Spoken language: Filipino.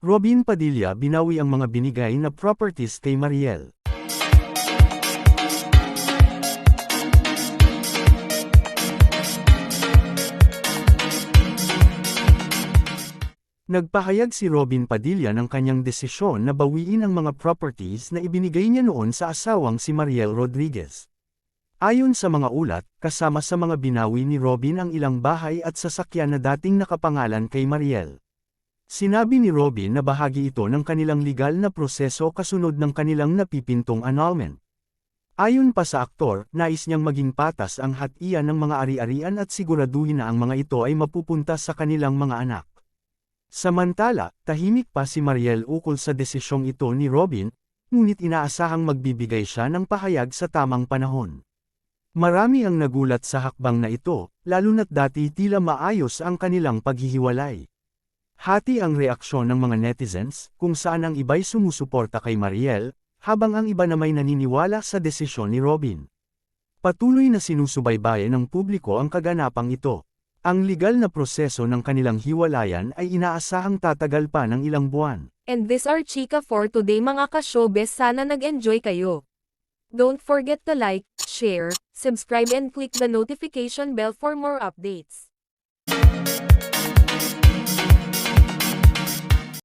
Robin Padilla binawi ang mga binigay na properties kay Mariel. Nagpahayag si Robin Padilla ng kanyang desisyon na bawiin ang mga properties na ibinigay niya noon sa asawang si Mariel Rodriguez. Ayon sa mga ulat, kasama sa mga binawi ni Robin ang ilang bahay at sasakyan na dating nakapangalan kay Mariel. Sinabi ni Robin na bahagi ito ng kanilang legal na proseso kasunod ng kanilang napipintong annulment. Ayon pa sa aktor, nais niyang maging patas ang hatian ng mga ari-arian at siguraduhin na ang mga ito ay mapupunta sa kanilang mga anak. Samantala, tahimik pa si Mariel ukol sa desisyong ito ni Robin, ngunit inaasahang magbibigay siya ng pahayag sa tamang panahon. Marami ang nagulat sa hakbang na ito, lalo na't dati tila maayos ang kanilang paghihiwalay. Hati ang reaksyon ng mga netizens, kung saan ang iba'y sumusuporta kay Mariel, habang ang iba na may naniniwala sa desisyon ni Robin. Patuloy na sinusubaybayan ng publiko ang kaganapang ito. Ang legal na proseso ng kanilang hiwalayan ay inaasahang tatagal pa ng ilang buwan. And this are Chika for today mga ka-showbiz sana nag-enjoy kayo. Don't forget to like, share, subscribe and click the notification bell for more updates.